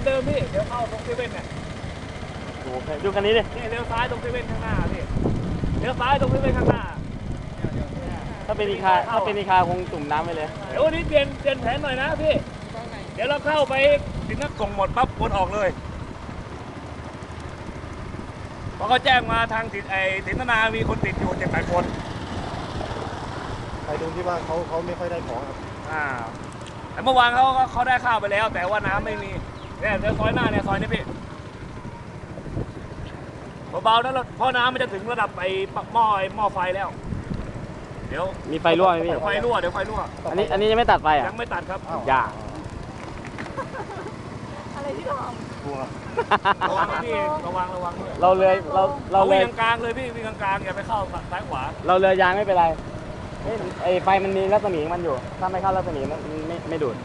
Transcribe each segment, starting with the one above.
เหมือนเดิมพี่ เดี๋ยวเข้าตรงเซเว่นเนี่ยโอ้โหดูคันนี้ดินี่เลี้ยวซ้ายตรงเซเว่นข้างหน้าพี่ เลี้ยวซ้ายตรงเซเว่นข้างหน้า ถ้าเป็นอีคาถ้าเป็นอีคาคงจุ่มน้ำไปเลย เดี๋ยววันนี้เปลี่ยนเปลี่ยนแผนหน่อยนะพี่ เดี๋ยวเราเข้าไปถึงนักส่งหมดปั๊บวนออกเลยเพราะเขาแจ้งมาทางติดไอ้สินธนา มีคนติดอยู่เจ็ดแปดคน ไปดูที่ว่าเขาเขาไม่ค่อยได้ของครับ อ่า แต่เมื่อวานเขาก็เขาได้ข้าวไปแล้ว แต่ว่าน้ำไม่มี เนี่ยเดี๋ยวซอยหน้าเนี่ยซอยนี้พี่เบาๆนะเราเพราะน้ำมันจะถึงระดับไอ้หม้อไอ้หม้อไฟแล้ว เดี๋ยวมีไฟรั่วไหมพี่ เดี๋ยวไฟรั่วเดี๋ยวไฟรั่วอันนี้อันนี้ยังไม่ตัดไฟอะยังไม่ตัดครับอ้าวยากอะไรที่ทกลัวระวังนะพี่ระวังระวังด้วยเราเลยเราเราเราเลวิ่ยงกลางๆเลยพี่วิ่งกลางๆอย่าไปเข้าซ้ายขวา เราเลยยางไม่เป็นไรเอ้ยไอไฟมันมีรัศมีของมันอยู่ ถ้าไม่เข้ารัศมีมันไม่ไม่ดูด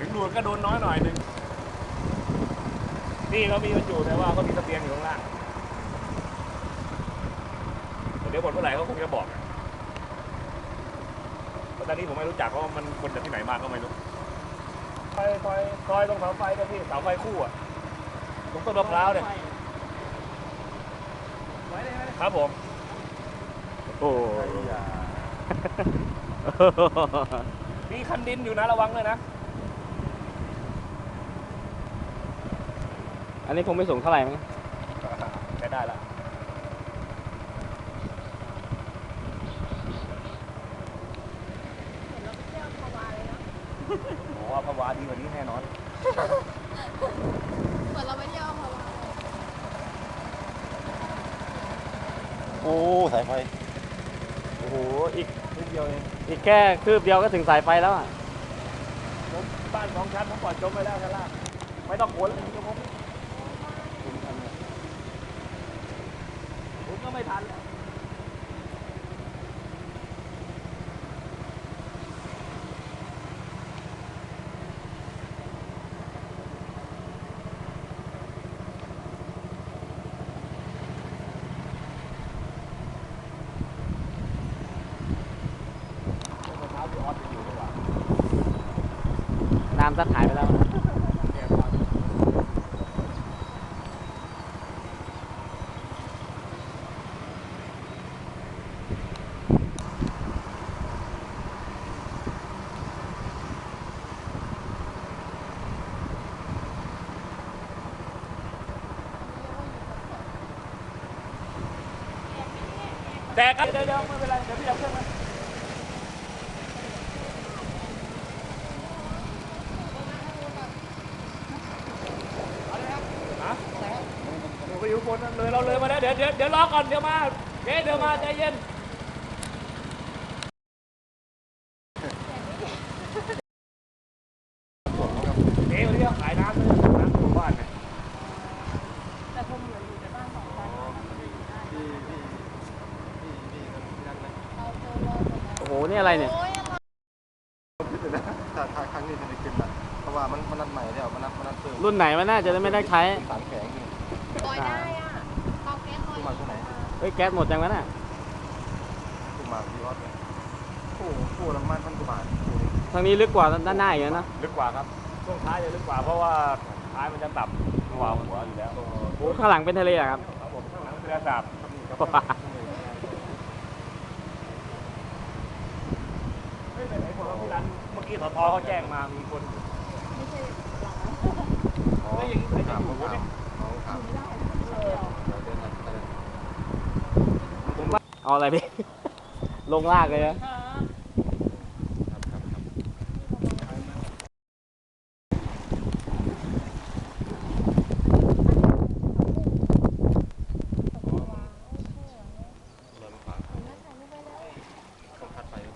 ถึงดูดก็โดนน้อยหน่อยหนึงนี่เขามีมันอยู่แต่ว่าเขามีเสบียงอยู่ข้างล่างเดี๋ยวหมดเมื่อไหร่เขาคงจะบอกอะแต่ตอนนี้ผมไม่รู้จักว่ามันคนจากที่ไหนมาก็ไม่รู้ซอยซอยซอยตรงเสาไฟก็พี่เสาไฟคู่อะตรงต้นมะพร้าวเนี่ยครับผมโอ้มีคันดินอยู่นะระวังเลยนะ อันนี้คงไม่สูงเท่าไหร่มั้งใช้ได้ละโอ้ว่าพวาดีกว่านี้แน่นอนำเหมือนเราไม่เที่ยวเพราะว่าโอ้สายไฟโอ้โหอีกนิดเดียวเองอีกแค่คืบเดียวก็ถึงสายไฟแล้วอะผมบ้านสองชั้นผมปล่อยจมไปแล้วชั้นล่างไม่ต้องโขนเลยผมผม ก็ไม่ทันแล้วรองเท้าที่ออสไปอยู่ดีกว่าน้ำซัดหายไปแล้ว แต่ครับเดี๋ยวเดี๋ยวไม่เป็นไรเดี๋ยวพี่เอาเครื่องมาฮะผมไปอยู่บนนั้นเลยเราเลยมาแล้วเดี๋ยวเดี๋ยวเดี๋ยวรอก่อนเดี๋ยวมาเอ๊ะเดี๋ยวมาใจเย็นเอ๊ะวันนี้เขาขายน้ำเลยน้ำหมู่บ้านเนี่ย แต่ผมเหมือนอยู่ในบ้านสองชั้นเราเจอรอหมดแล้ว โอ้โหนี่อะไรเนี่ยโอ้ยอะไรถ้าถ้าครั้งนี้จะได้ขึ้นละเพราะว่ามันมันนัดใหม่แล้วมันนัดมันนัดเพิ่มรุ่นไหนมันน่าจะไม่ได้ใช้สารแข็งนี่ลอยได้อะเตาแก๊สลอยขึ้นมาตรงไหนเฮ้ยแก๊สหมดจังวะน่ะขึ้นมาที่รถเนี่ยโอ้โหคู่ละประมาณพันกว่าบาทคู่นี้ทางนี้ลึกกว่าด้านหน้าอีกนะลึกกว่าครับช่วงท้ายจะลึกกว่าเพราะว่าท้ายมันจะต่ำกว่าหัวอยู่แล้วโอ้โหข้างหลังเป็นทะเลอะครับครับผมข้างหลังเรือสาบเฮ้ยไหนๆคนเราที่ร้านเมื่อกี้สทเขาแจ้งมามีคนไม่ใช่หลังอ๋อแล้วอย่างนี้ใครจะถามอยู่เขาวะเนี่ยเขาถามไม่ได้เดี๋ยวเดินไปเลยผมว่าเอาอะไรพี่ ลงลากเลยนะครับครับครับเริ่มขวาต้องคัดไปครับ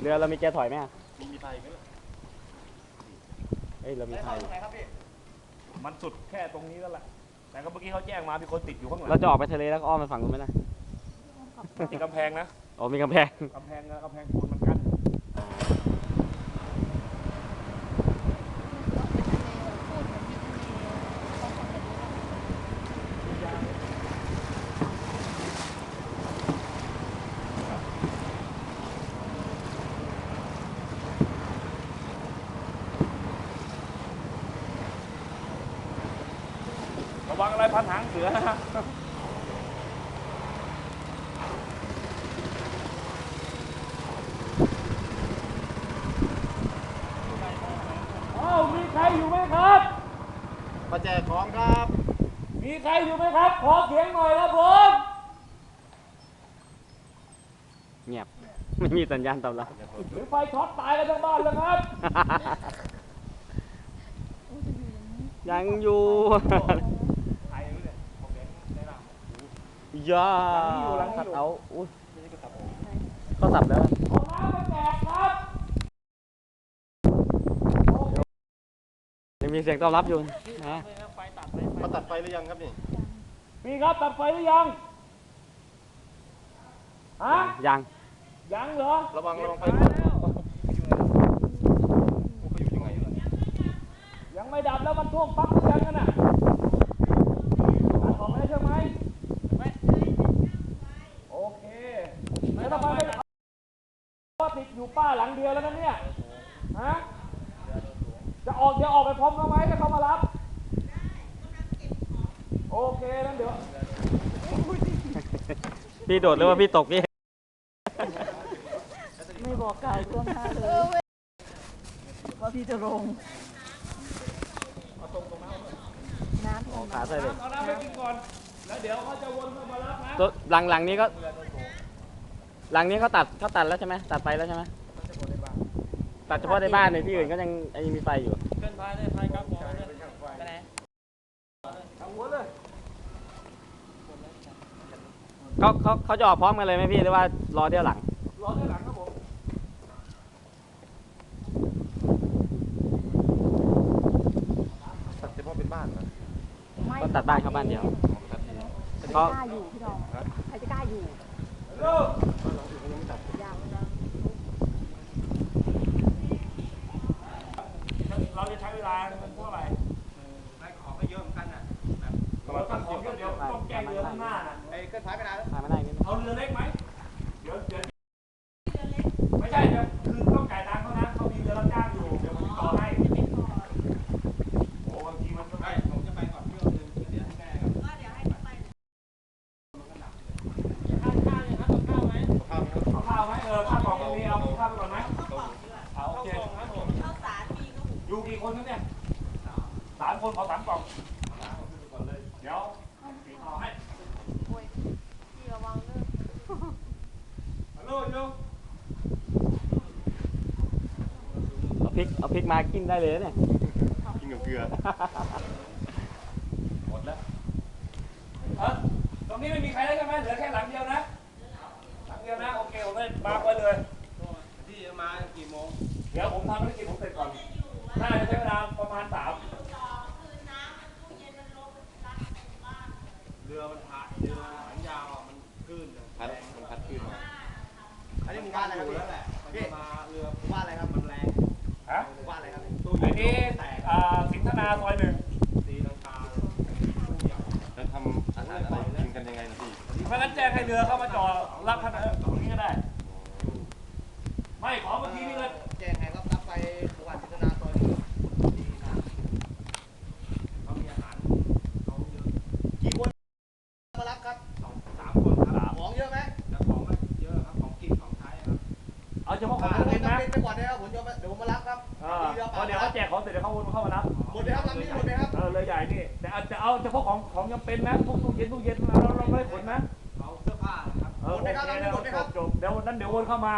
เรือเรามีแกถอยไหมอะ มีไฟไหมล่ะเฮ้ยเรามีไทย มันสุดแค่ตรงนี้แล้วแหละแต่ก็เมื่อกี้เขาแจ้งมามีคนติดอยู่ข้างหลังเราจะออกไปทะเลแล้วก็อ้อมไปฝั่งนู้นไหมนะมีกำแพงนะอ๋อมีกำแพง กำแพงนะกำแพงปูน ระวังอะไรพันหางเสือนะอ้าวมีใครอยู่ไหมครับ มาแจกของครับ มีใครอยู่ไหมครับ ขอเสียงหน่อยครับผม เงียบ ไม่มีสัญญาณตอบรับ หรือไฟช็อตตายกันทั้งบ้านแล้วครับ ยังอยู่ ใครรู้เนี่ยผมเห็นในหลัง ย่าหลังนี้อยู่หลังนี้อยู่ขัดเอาอุ้ยเขาสับแล้วเอาน้ำมาแจกครับยังมีเสียงตอบรับอยู่นะมาตัดไฟหรือยังครับนี่มีครับตัดไฟหรือยังฮะยังยังเหรอระวังระวังไฟเก็บรั่วแล้วเขาอยู่ยังไงยังไม่ดับแล้วมันท่วมปลั๊กหรือยังกันน่ะตัดออกแล้วใช่ไหมโอเคแล้วทำไมไม่เอาว่าติดอยู่ป้าหลัง เดียวแล้วนะเนี่ย ฮะ จะออกเดี๋ยวออกไปพร้อมเขาไหมถ้าเขามารับ โอเคนั้นเดี๋ยว พี่โดดหรือว่าพี่ตกพี่ ไม่บอกกล่าวล่วงหน้าเลยว่าพี่จะลงน้ำท่วมขาใส่เลยเอาน้ำไปกินก่อน แล้วเดี๋ยวเขาจะวนเข้ามารับนะ ตัวหลังหลังนี้ก็ หลังนี้เขาตัดเขาตัดแล้วใช่ไหมตัดไปแล้วใช่ไหม ตัดเฉพาะในบ้านในที่อื่นก็ยังไอ้มีไฟอยู่ทางหัวเลยเขาเขาเขาจะออกพร้อมกันเลยไหมพี่หรือว่ารอเที่ยวหลัง รอด้านหลังครับผมตัดเฉพาะเป็นบ้านนะก็ตัดบ้านเข้าบ้านเดียวตัดทีใครเขาจะกล้าอยู่พี่น้องใครจะกล้าอยู่ เร็ว บ้านหลังอื่นเขายังไม่ตัด ยาว เราจะใช้เวลาเป็นเท่าไหร่ได้ของก็เยอะเหมือนกันน่ะเราตั้งของเยอะเดี๋ยวต้องแก้เรือข้างหน้าน่ะ ไอ้เคลื่อนท้ายไปไหนแล้ว ถ่ายมาได้นิดนึง เอาเรือเล็กไหมเดี๋ยวเดี๋ยวไม่ใช่เดี๋ยวคือต้องจ่ายตังค์เขานะเขามีเรือรับจ้างอยู่ เดี๋ยวผมติดต่อให้ โอ้บางทีมันก็ไม่ผมจะไปก่อนเที่ยวนึงเดี๋ยวให้แก้ครับ ข้าวครับ เอาข้าวไหมเออข้าวกล่องตรงนี้เอาข้าวไปก่อนไหมเอาโอเคอยู่ กี่คนครับเนี่ยสามคนขอสามกล่องเดี๋ยวเอาให้พี่ระวังเด้อฮัลโหลโยเอาพริกเอาพริกมากินได้เลยนะเนี่ยกินกับเกลือหมดแล้วเออตรงนี้ไม่มีใครแล้วใช่ไหมเหลือแค่หลังเดียวนะหลังเดียวนะโอเคผมได้มาร์คไว้เลยที่จะมากี่โมงเดี๋ยวผมทำธุรกิจผมเสร็จก่อน น่าจะใช้เวลาประมาณสามเรือมันผ่านเรือหางยาวอะมันคลื่นอะพัดมันพัดขึ้นมาอันนี้หมู่บ้านอะไรครับพี่แล้วแหละมันจะมาเรือหมู่บ้านอะไรครับมันแรงฮะหมู่บ้านอะไรครับตู้อันเย็นี้แตกอ่าสิงห์ธนาซอยหนึ่งตีลังกาตู้ใหญ่แล้วทำอาหารอะไรกินกันยังไงนะพี่เพราะฉะนั้นแจ้งให้เรือเข้ามาจอดรับขนาดตรงนี้ก็ได้ ไม่ขอเมื่อกี้นี่เลย แจ้งให้รับรับไปหมู่บ้านจิตนาซอยหนึ่งดีนะเขามีอาหารเขาเยอะกี่คนมารับครับสองสามคนครับของเยอะไหมแล้วของมันเยอะครับของกินของใช้ครับ เอาเฉพาะของอ่าผมเป็นนะเป็นไปก่อนนะครับผมจะเดี๋ยวผมมารับครับอ่าเพราะเดี๋ยวเขาแจกของเสร็จเดี๋ยวเขาวนเข้ามารับหมดเลยครับลำนี้หมดเลยครับเออเลยใหญ่นี่แต่อาจจะเอาเฉพาะของของจำเป็นนะพวกตู้เย็นตู้เย็นเราเราไม่ได้ขนนะเอาเสื้อผ้านะครับเออโอเคแล้วจบจบเดี๋ยววันนั้นเดี๋ยววนเข้ามา